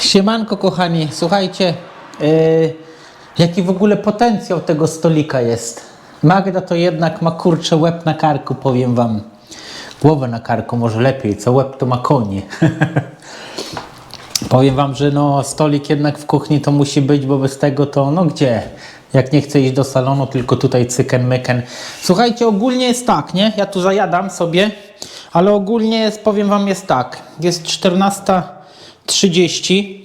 Siemanko kochani, słuchajcie, yy, jaki w ogóle potencjał tego stolika jest. Magda to jednak ma kurczę łeb na karku, powiem wam. Głowę na karku, może lepiej, co łeb to ma koni. powiem wam, że no stolik jednak w kuchni to musi być, bo bez tego to no gdzie? Jak nie chcę iść do salonu, tylko tutaj cyken myken. Słuchajcie, ogólnie jest tak, nie? Ja tu zajadam sobie, ale ogólnie jest, powiem wam, jest tak. Jest 14.30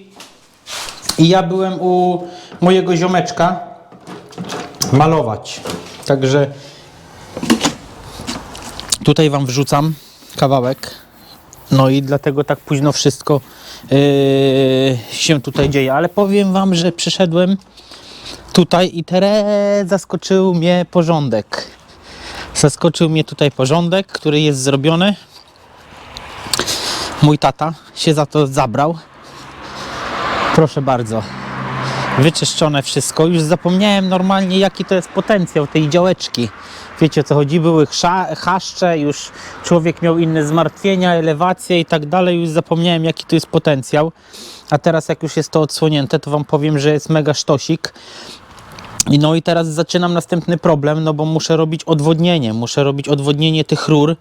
i ja byłem u mojego ziomeczka malować. Także tutaj wam wrzucam kawałek. No i dlatego tak późno wszystko yy, się tutaj dzieje. Ale powiem wam, że przyszedłem tutaj i teraz zaskoczył mnie porządek. Zaskoczył mnie tutaj porządek, który jest zrobiony. Mój tata się za to zabrał. Proszę bardzo. Wyczyszczone wszystko. Już zapomniałem normalnie, jaki to jest potencjał tej działeczki. Wiecie o co chodzi? Były chaszcze, już człowiek miał inne zmartwienia, elewacje i tak dalej. Już zapomniałem, jaki to jest potencjał. A teraz, jak już jest to odsłonięte, to Wam powiem, że jest mega sztosik. No i teraz zaczynam następny problem, no bo muszę robić odwodnienie. Muszę robić odwodnienie tych rur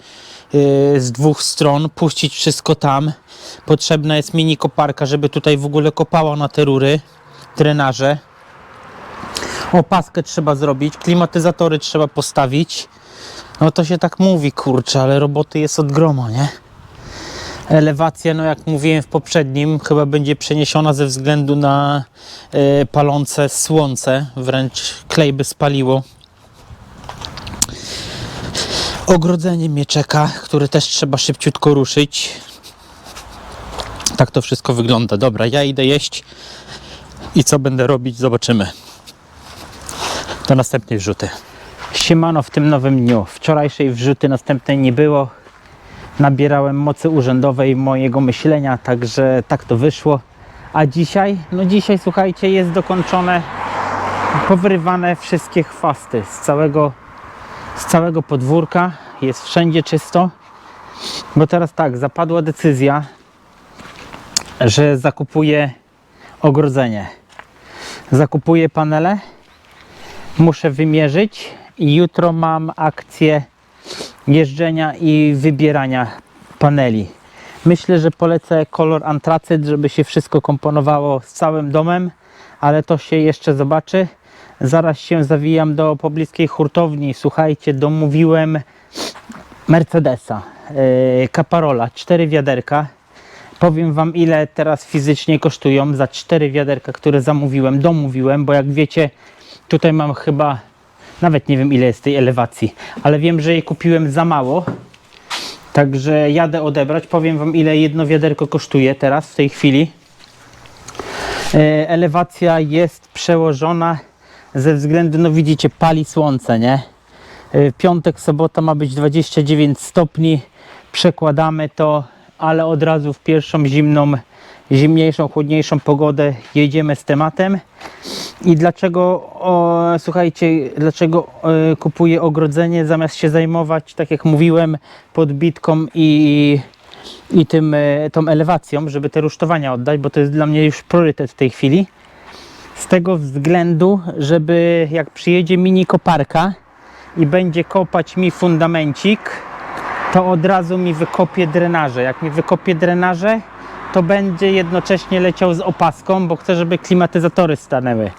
z dwóch stron, puścić wszystko tam. Potrzebna jest mini koparka, żeby tutaj w ogóle kopała na te rury, drenaże. Opaskę trzeba zrobić, klimatyzatory trzeba postawić. No to się tak mówi, kurczę, ale roboty jest od groma, nie? Elewacja, no jak mówiłem w poprzednim, chyba będzie przeniesiona ze względu na e, palące słońce, wręcz klej by spaliło. Ogrodzenie mnie czeka, które też trzeba szybciutko ruszyć. Tak to wszystko wygląda. Dobra, ja idę jeść i co będę robić, zobaczymy. Do następnej wrzuty. Siemano w tym nowym dniu. Wczorajszej wrzuty następnej nie było nabierałem mocy urzędowej mojego myślenia, także tak to wyszło. A dzisiaj, no dzisiaj słuchajcie, jest dokończone, powyrywane wszystkie chwasty z całego, z całego podwórka, jest wszędzie czysto. Bo teraz tak, zapadła decyzja, że zakupuję ogrodzenie. Zakupuję panele, muszę wymierzyć i jutro mam akcję jeżdżenia i wybierania paneli. Myślę, że polecę kolor antracyt, żeby się wszystko komponowało z całym domem, ale to się jeszcze zobaczy. Zaraz się zawijam do pobliskiej hurtowni. Słuchajcie, domówiłem Mercedesa, yy, Caparola, cztery wiaderka. Powiem Wam, ile teraz fizycznie kosztują za cztery wiaderka, które zamówiłem, domówiłem, bo jak wiecie, tutaj mam chyba nawet nie wiem ile jest tej elewacji, ale wiem, że jej kupiłem za mało. Także jadę odebrać. Powiem Wam ile jedno wiaderko kosztuje teraz w tej chwili. E, Elewacja jest przełożona ze względu, no widzicie, pali słońce, nie? E, Piątek, sobota ma być 29 stopni. Przekładamy to, ale od razu w pierwszą zimną, zimniejszą, chłodniejszą pogodę jedziemy z tematem. I dlaczego, o, słuchajcie, dlaczego e, kupuję ogrodzenie zamiast się zajmować, tak jak mówiłem, podbitką i, i tym, e, tą elewacją, żeby te rusztowania oddać, bo to jest dla mnie już priorytet w tej chwili. Z tego względu, żeby jak przyjedzie mini koparka i będzie kopać mi fundamencik, to od razu mi wykopie drenaże. Jak mi wykopie drenaże, to będzie jednocześnie leciał z opaską, bo chcę, żeby klimatyzatory stanęły.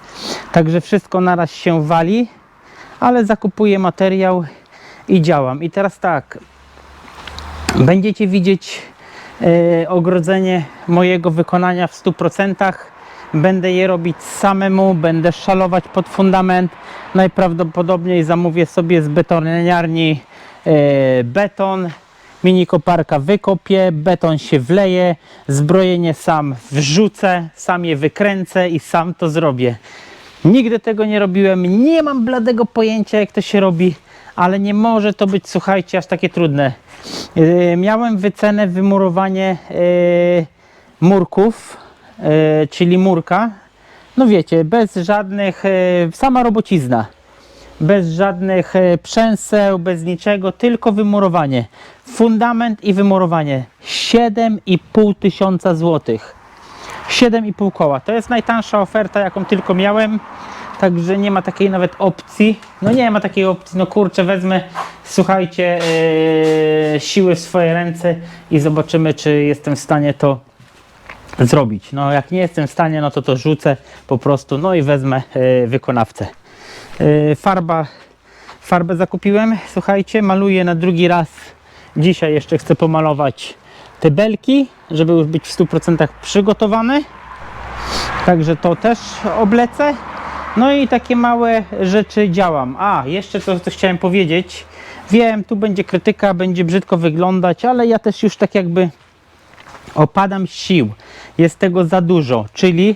Także wszystko naraz się wali, ale zakupuję materiał i działam. I teraz tak, będziecie widzieć e, ogrodzenie mojego wykonania w 100%. Będę je robić samemu, będę szalować pod fundament. Najprawdopodobniej zamówię sobie z betoniarni e, beton, mini koparka wykopię, beton się wleje, zbrojenie sam wrzucę, sam je wykręcę i sam to zrobię. Nigdy tego nie robiłem, nie mam bladego pojęcia jak to się robi, ale nie może to być, słuchajcie, aż takie trudne. Yy, miałem wycenę wymurowanie yy, murków, czyli murka, no wiecie, bez żadnych, yy, sama robocizna bez żadnych e, przęseł, bez niczego, tylko wymurowanie. Fundament i wymurowanie. 7,5 tysiąca złotych. 7,5 koła. To jest najtańsza oferta, jaką tylko miałem. Także nie ma takiej nawet opcji. No nie ma takiej opcji. No kurczę, wezmę, słuchajcie, yy, siły w swoje ręce i zobaczymy, czy jestem w stanie to zrobić. No jak nie jestem w stanie, no to to rzucę po prostu, no i wezmę yy, wykonawcę. Yy, farba, farbę zakupiłem, słuchajcie, maluję na drugi raz. Dzisiaj jeszcze chcę pomalować te belki, żeby już być w 100% przygotowany. Także to też oblecę. No i takie małe rzeczy działam. A, jeszcze to, co chciałem powiedzieć. Wiem, tu będzie krytyka, będzie brzydko wyglądać, ale ja też już tak jakby opadam sił. Jest tego za dużo, czyli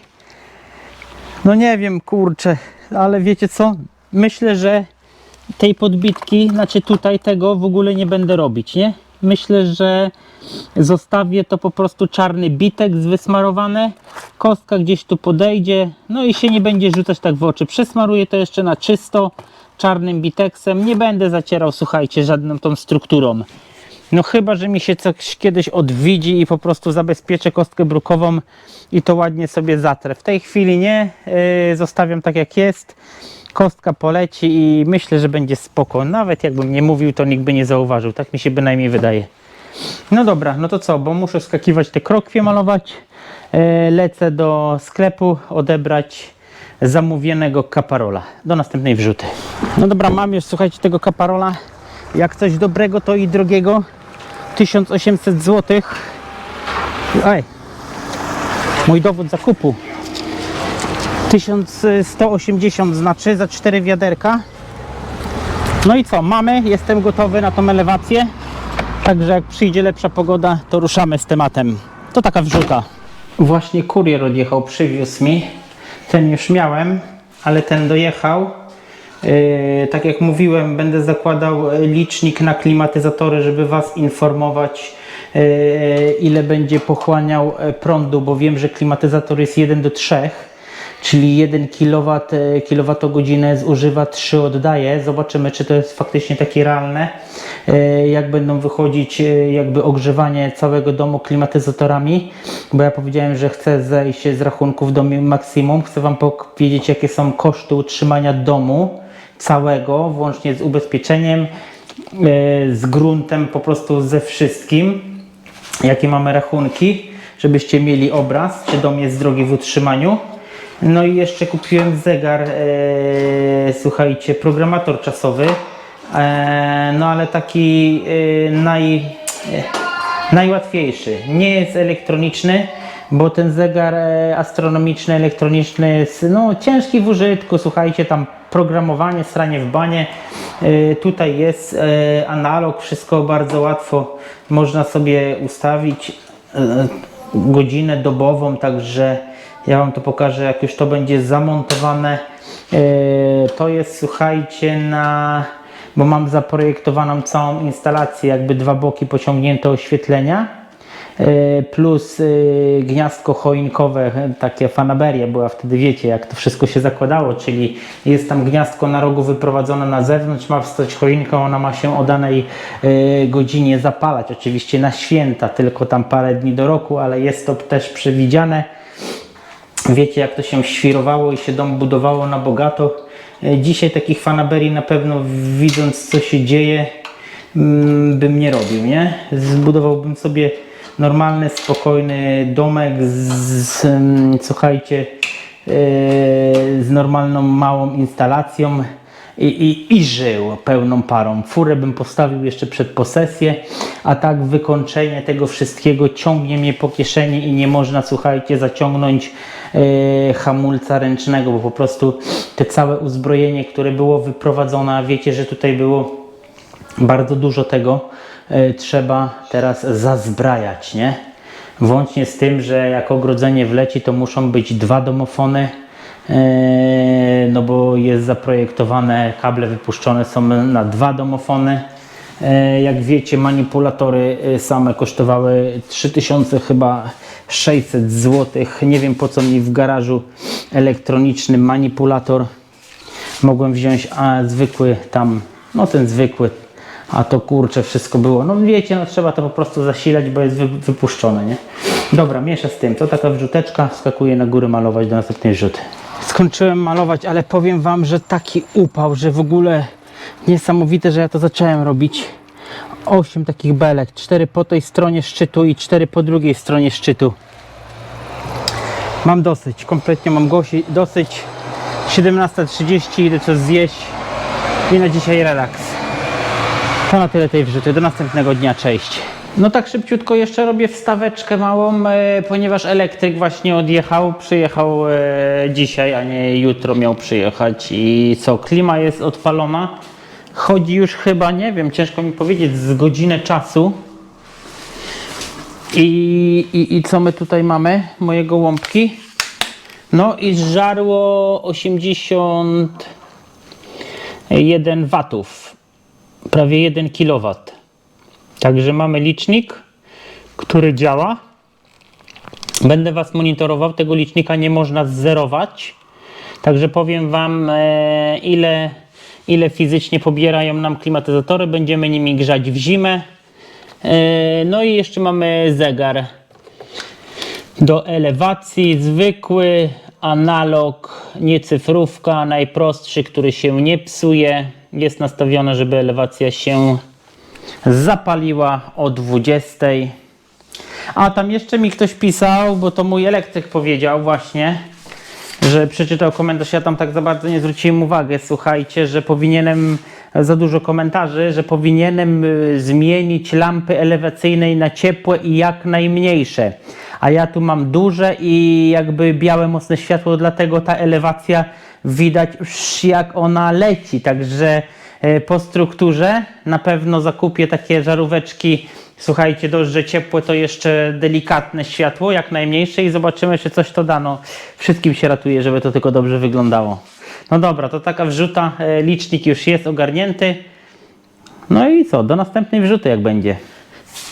no nie wiem, kurczę, ale wiecie co? Myślę, że tej podbitki, znaczy tutaj tego w ogóle nie będę robić, nie? Myślę, że zostawię to po prostu czarny bitek wysmarowane, kostka gdzieś tu podejdzie, no i się nie będzie rzucać tak w oczy. Przesmaruję to jeszcze na czysto czarnym biteksem, nie będę zacierał, słuchajcie, żadną tą strukturą. No chyba, że mi się coś kiedyś odwidzi i po prostu zabezpieczę kostkę brukową i to ładnie sobie zatrę. W tej chwili nie, yy, zostawiam tak jak jest. Kostka poleci i myślę, że będzie spoko. Nawet jakbym nie mówił, to nikt by nie zauważył. Tak mi się bynajmniej wydaje. No dobra, no to co, bo muszę skakiwać te krokwie malować. Yy, lecę do sklepu odebrać zamówionego kaparola. Do następnej wrzuty. No dobra, mam już, słuchajcie, tego kaparola. Jak coś dobrego, to i drogiego. 1800 zł. Ej, mój dowód zakupu. 1180 znaczy za 4 wiaderka. No i co, mamy, jestem gotowy na tą elewację. Także jak przyjdzie lepsza pogoda, to ruszamy z tematem. To taka wrzuta. Właśnie kurier odjechał, przywiózł mi. Ten już miałem, ale ten dojechał. Yy, tak jak mówiłem, będę zakładał licznik na klimatyzatory, żeby Was informować, yy, ile będzie pochłaniał e, prądu, bo wiem, że klimatyzator jest 1 do 3, czyli 1 kW, e, kWh zużywa, 3 oddaje. Zobaczymy, czy to jest faktycznie takie realne. Jak będą wychodzić e, jakby ogrzewanie całego domu klimatyzatorami, bo ja powiedziałem, że chcę zejść z rachunków do maksimum. Chcę Wam powiedzieć, jakie są koszty utrzymania domu całego, włącznie z ubezpieczeniem, yy, z gruntem, po prostu ze wszystkim, jakie mamy rachunki, żebyście mieli obraz, czy dom jest drogi w utrzymaniu. No i jeszcze kupiłem zegar, yy, słuchajcie, programator czasowy, yy, no ale taki naj, najłatwiejszy. Nie jest elektroniczny, bo ten zegar e, astronomiczny, elektroniczny jest no, ciężki w użytku. Słuchajcie, tam programowanie, stranie w banie. E, Tutaj jest e, analog, wszystko bardzo łatwo można sobie ustawić. Godzinę dobową, także ja Wam to pokażę, jak już to będzie zamontowane. To jest, słuchajcie, na bo mam zaprojektowaną całą instalację, jakby dwa boki pociągnięte oświetlenia plus e, gniazdko choinkowe, e, takie fanaberia była wtedy, wiecie, jak to wszystko się zakładało, czyli jest tam gniazdko na rogu wyprowadzone na zewnątrz, ma wstać choinka, ona ma się o danej e, godzinie zapalać, oczywiście na święta, tylko tam parę dni do roku, ale jest to też przewidziane. Wiecie, jak to się świrowało i się dom budowało na bogato. E, Dzisiaj takich fanaberii na pewno, widząc co się dzieje, mm, bym nie robił, nie? Zbudowałbym sobie normalny, spokojny domek z, z słuchajcie, e, z normalną, małą instalacją i, i, i żył pełną parą. Furę bym postawił jeszcze przed posesję, a tak wykończenie tego wszystkiego ciągnie mnie po kieszeni i nie można, słuchajcie, zaciągnąć e, hamulca ręcznego, bo po prostu te całe uzbrojenie, które było wyprowadzone, a wiecie, że tutaj było bardzo dużo tego, trzeba teraz zazbrajać, nie? Włącznie z tym, że jak ogrodzenie wleci, to muszą być dwa domofony, e, no bo jest zaprojektowane, kable wypuszczone są na dwa domofony. E, Jak wiecie, manipulatory e, same kosztowały 3000 chyba 600 zł. Nie wiem po co mi w garażu elektroniczny manipulator. Mogłem wziąć a zwykły tam, no ten zwykły, A to kurczę, wszystko było. No wiecie, no trzeba to po prostu zasilać, bo jest wy, wypuszczone, nie? Dobra, miesza z tym. To taka wrzuteczka, skakuję na górę malować do następnej wrzuty. Skończyłem malować, ale powiem Wam, że taki upał, że w ogóle niesamowite, że ja to zacząłem robić. 8 takich belek, 4 po tej stronie szczytu i 4 po drugiej stronie szczytu. Mam dosyć, kompletnie mam dosyć. 17.30, idę coś zjeść i na dzisiaj relaks. To na tyle tej wrzuty. Do następnego dnia. Cześć. No tak szybciutko jeszcze robię wstaweczkę małą, e, ponieważ elektryk właśnie odjechał. Przyjechał e, dzisiaj, a nie jutro miał przyjechać. I co, klima jest odpalona. Chodzi już chyba, nie wiem, ciężko mi powiedzieć, z godzinę czasu. I, i, I co my tutaj mamy? Moje gołąbki. No i żarło 81 watów prawie 1 kW. Także mamy licznik, który działa. Będę Was monitorował. Tego licznika nie można zerować. Także powiem Wam, e, ile, ile fizycznie pobierają nam klimatyzatory. Będziemy nimi grzać w zimę. E, no i jeszcze mamy zegar do elewacji, zwykły, analog, nie cyfrówka, najprostszy, który się nie psuje. Jest nastawione, żeby elewacja się zapaliła o 20. A tam jeszcze mi ktoś pisał, bo to mój elektryk powiedział właśnie, że przeczytał komentarz, ja tam tak za bardzo nie zwróciłem uwagi, słuchajcie, że powinienem, za dużo komentarzy, że powinienem y, zmienić lampy elewacyjne na ciepłe i jak najmniejsze. A ja tu mam duże i jakby białe mocne światło, dlatego ta elewacja widać jak ona leci, także e, po strukturze na pewno zakupię takie żaróweczki Słuchajcie, dość, że ciepłe to jeszcze delikatne światło, jak najmniejsze i zobaczymy, czy coś to dano. Wszystkim się ratuje, żeby to tylko dobrze wyglądało. No dobra, to taka wrzuta, e, licznik już jest ogarnięty. No i co, do następnej wrzuty jak będzie.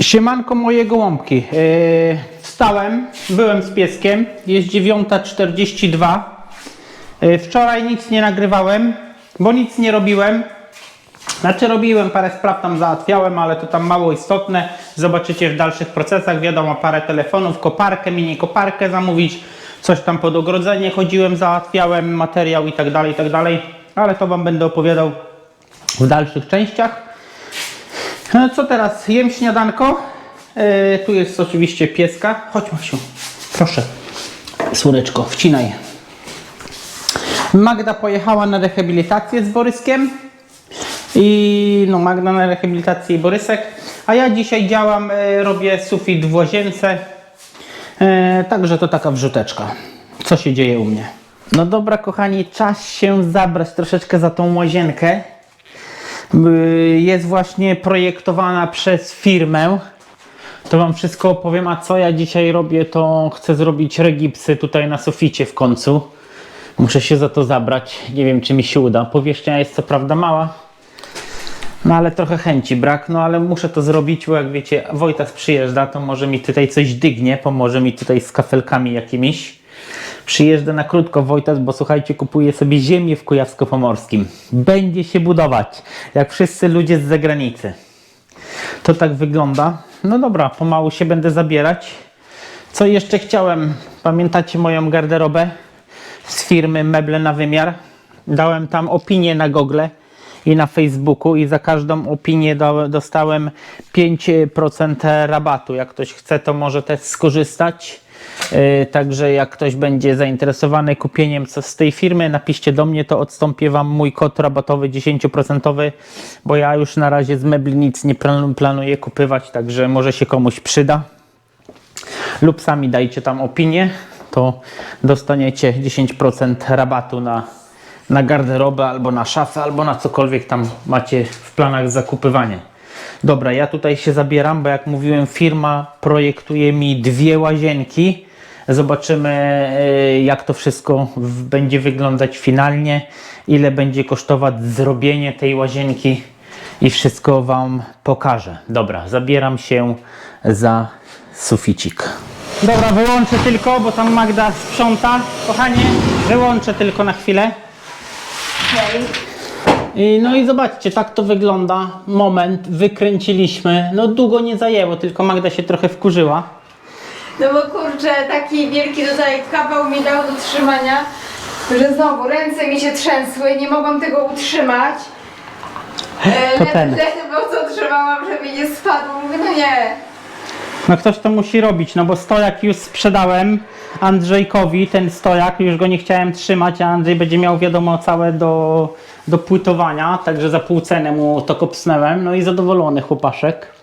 Siemanko moje gołąbki. Yy, wstałem, byłem z pieskiem, jest 9.42. Yy, wczoraj nic nie nagrywałem, bo nic nie robiłem. Znaczy robiłem, parę spraw tam załatwiałem, ale to tam mało istotne. Zobaczycie w dalszych procesach, wiadomo, parę telefonów, koparkę, mini koparkę zamówić, coś tam pod ogrodzenie chodziłem, załatwiałem, materiał i tak dalej, i tak dalej. Ale to Wam będę opowiadał w dalszych częściach. No co teraz? Jem śniadanko. Yy, tu jest oczywiście pieska. Chodź Masiu, proszę. Słoneczko, wcinaj. Magda pojechała na rehabilitację z Boryskiem. I no Magda na rehabilitację i Borysek. A ja dzisiaj działam, e, robię sufit w łazience. E, także to taka wrzuteczka. Co się dzieje u mnie? No dobra kochani, czas się zabrać troszeczkę za tą łazienkę. Y, jest właśnie projektowana przez firmę. To Wam wszystko opowiem, a co ja dzisiaj robię, to chcę zrobić regipsy tutaj na suficie w końcu. Muszę się za to zabrać, nie wiem czy mi się uda. Powierzchnia jest co prawda mała, no ale trochę chęci brak, no ale muszę to zrobić, bo jak wiecie, Wojtas przyjeżdża, to może mi tutaj coś dygnie, pomoże mi tutaj z kafelkami jakimiś. Przyjeżdża na krótko Wojtas, bo słuchajcie, kupuje sobie ziemię w Kujawsko-Pomorskim. Będzie się budować, jak wszyscy ludzie z zagranicy. To tak wygląda. No dobra, pomału się będę zabierać. Co jeszcze chciałem? Pamiętacie moją garderobę z firmy Meble na Wymiar? Dałem tam opinię na Google i na Facebooku i za każdą opinię do, dostałem 5% rabatu. Jak ktoś chce, to może też skorzystać. Yy, Także jak ktoś będzie zainteresowany kupieniem coś z tej firmy, napiszcie do mnie, to odstąpię Wam mój kod rabatowy 10%, bo ja już na razie z mebli nic nie plan- planuję kupywać, także może się komuś przyda. Lub sami dajcie tam opinię, to dostaniecie 10% rabatu na, na garderobę, albo na szafę, albo na cokolwiek tam macie w planach zakupywanie. Dobra, ja tutaj się zabieram, bo jak mówiłem, firma projektuje mi dwie łazienki. Zobaczymy, y, jak to wszystko będzie wyglądać finalnie, ile będzie kosztować zrobienie tej łazienki i wszystko Wam pokażę. Dobra, zabieram się za suficik. Dobra, wyłączę tylko, bo tam Magda sprząta. Kochanie, wyłączę tylko na chwilę. I, no i zobaczcie, tak to wygląda. Moment, wykręciliśmy. No długo nie zajęło, tylko Magda się trochę wkurzyła. No bo kurczę, taki wielki tutaj kawał mi dał do trzymania, że znowu ręce mi się trzęsły, nie mogłam tego utrzymać. E, To ja ten. po co trzymałam, żeby nie spadł. Mówię, no nie. No ktoś to musi robić, no bo stojak już sprzedałem Andrzejkowi, ten stojak, już go nie chciałem trzymać, a Andrzej będzie miał wiadomo całe do, do płytowania, także za pół ceny mu to kopsnęłem, no i zadowolony chłopaszek.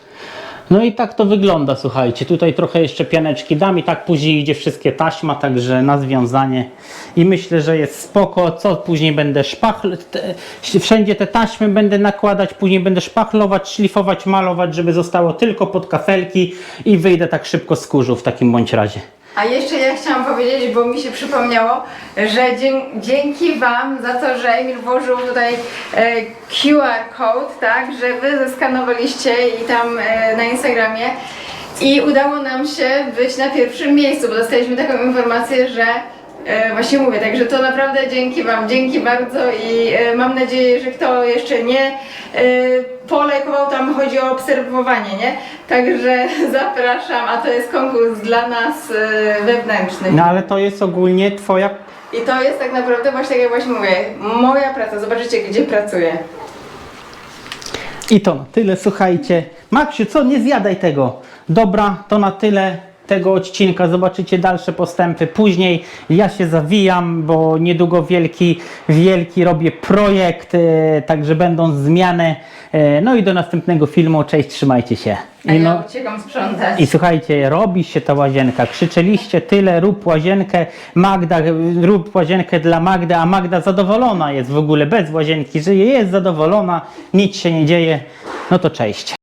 No i tak to wygląda, słuchajcie, tutaj trochę jeszcze pianeczki dam i tak później idzie wszystkie taśma, także na związanie i myślę, że jest spoko, co później będę szpachl, te, wszędzie te taśmy będę nakładać, później będę szpachlować, szlifować, malować, żeby zostało tylko pod kafelki i wyjdę tak szybko z kurzu w takim bądź razie. A jeszcze ja chciałam powiedzieć, bo mi się przypomniało, że dzięki Wam za to, że Emil włożył tutaj e, QR code, tak, że Wy zeskanowaliście i tam e, na Instagramie. I udało nam się być na pierwszym miejscu, bo dostaliśmy taką informację, że e, właśnie mówię, także to naprawdę dzięki Wam, dzięki bardzo i e, mam nadzieję, że kto jeszcze nie e, polajkował, tam chodzi o obserwowanie, nie? Także zapraszam, a to jest konkurs dla nas e, wewnętrzny. No ale to jest ogólnie twoja I to jest tak naprawdę właśnie tak jak właśnie mówię, moja praca, zobaczycie gdzie pracuję. I to na tyle, słuchajcie. Maksiu, co, nie zjadaj tego. Dobra, to na tyle tego odcinka. Zobaczycie dalsze postępy później. Ja się zawijam, bo niedługo wielki, wielki robię projekt, e, także będą zmiany. E, no i do następnego filmu. Cześć, trzymajcie się. I, ja no, uciekam sprzątać. I słuchajcie, robi się ta łazienka. Krzyczeliście tyle, rób łazienkę, Magda, rób łazienkę dla Magdy, a Magda zadowolona jest w ogóle bez łazienki, żyje, jest zadowolona, nic się nie dzieje. No to cześć.